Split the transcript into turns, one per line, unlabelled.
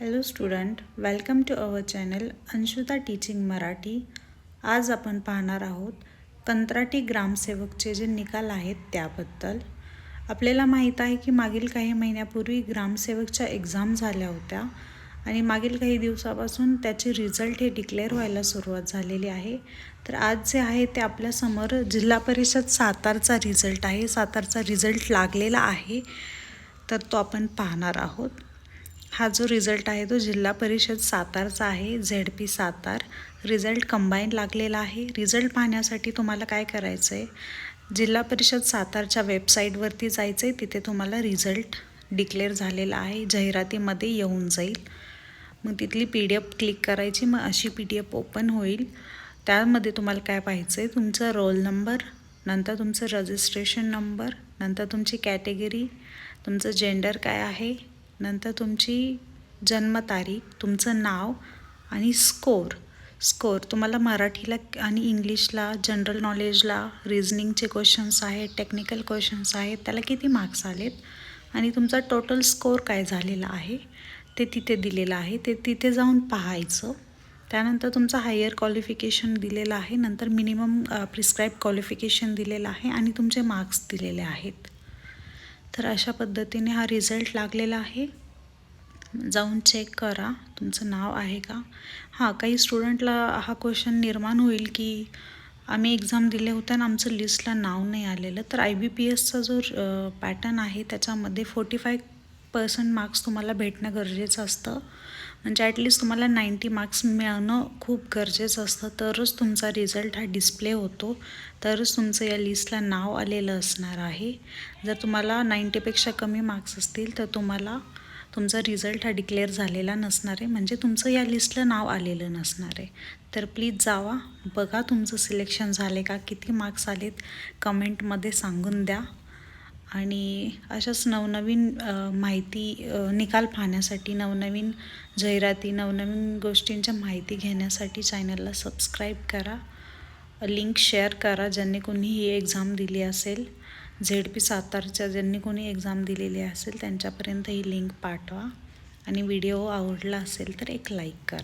Hello student welcome to our channel Anshuta teaching Marathi आज आपण पाहणार आहोत कंत्राटी ग्रामसेवकचे जे निकाल आहेत त्याबद्दल. आपल्याला माहीत आहे की मागील काही महिन्यापूर्वी ग्रामसेवकच्या एक्झाम झाल्या होत्या आणि मागील काही दिवसापासून त्याचे रिझल्ट हे डिक्लेअर व्हायला सुरुवात झालेली आहे. तर आज जे आहे ते आपल्यासमोर जिल्हा परिषद सातारचा रिझल्ट आहे. सातारचा रिझल्ट लागलेला आहे. तर तो आपण पाहणार आहोत. हा जो रिझल्ट आहे तो जिल्हा परिषद सातारचा आहे Z P Satara. Result combine लागलेला आहे. रिझल्ट पाहण्यासाठी तुम्हाला काय करायचं आहे जिल्हा परिषद सातारच्या वेबसाईटवरती जायचं आहे तिथे तुम्हाला रिझल्ट डिक्लेअर झालेला आहे. जाहिरातीमध्ये येऊन जाईल. मग तिथली पी डी एफ क्लिक करायची मग अशी पी डी एफ ओपन होईल. त्यामध्ये तुम्हाला काय पाहायचं आहे तुमचा रोल नंबर नंतर तुमचं रजिस्ट्रेशन नंबर नंतर तुमची कॅटेगरी तुमचं जेंडर काय आहे? नंतर तुमची जन्मतारीख तुमचं नाव आणि स्कोर स्कोर तुम्हाला मराठीला आणि इंग्लिशला जनरल नॉलेजला रिझनिंगचे क्वेश्चन्स आहेत टेक्निकल क्वेश्चन्स आहेत त्याला किती मार्क्स आलेत? आणि तुमचा टोटल स्कोर काय झालेला आहे? ते तिथे दिलेलं आहे. ते तिथे जाऊन पाहायचं. त्यानंतर तुमचं हायर क्वालिफिकेशन दिलेलं आहे. नंतर मिनिमम प्रिस्क्राईब क्वालिफिकेशन दिलेलं आहे आणि तुमचे मार्क्स दिलेले आहेत. तर अशा पद्धतीने हा रिझल्ट लागलेला आहे. जाऊन चेक करा. तुमचं नाव आहे का? हां काही स्टुडंटला हा क्वेश्चन निर्माण होईल की आम्ही एक्झाम दिले होते आणि आमचं लिस्टला नाव नाही आलेलं. तर आय बी पी एसचा जो पॅटर्न आहे त्याच्यामध्ये फोर्टी फाय पर्सेंट मार्क्स तुम्हाला भेटणं गरजेचं असतं. म्हणजे ॲटलिस्ट तुम्हाला नाईंटी मार्क्स मिळणं खूप गरजेचं असतं. तरच तुमचा रिझल्ट हा डिस्प्ले होतो. तरच तुमचं या लिस्टला नाव आलेलं असणार आहे. जर तुम्हाला नाईंटीपेक्षा कमी मार्क्स असतील तर तुम्हाला तुमचा रिझल्ट हा डिक्लेअर झालेला नसणार आहे. म्हणजे तुमचं या लिस्टला नाव आलेलं नसणार आहे. तर प्लीज जावा बघा तुमचं सिलेक्शन झाले का किती मार्क्स आलेत कमेंटमध्ये सांगून द्या. आणि अशाच नवनवीन माहिती निकाल पाहण्यासाठी नवनवीन जाहिराती नवनवीन गोष्टींच्या माहिती घेण्यासाठी चॅनलला सबस्क्राईब करा. लिंक शेअर करा ज्यांनी कोणी ही एक्झाम दिली असेल. झेड पी सातारच्या ज्यांनी कोणी एक्झाम दिलेली असेल त्यांच्यापर्यंत ही लिंक पाठवा. आणि व्हिडिओ आवडला असेल तर एक लाईक करा.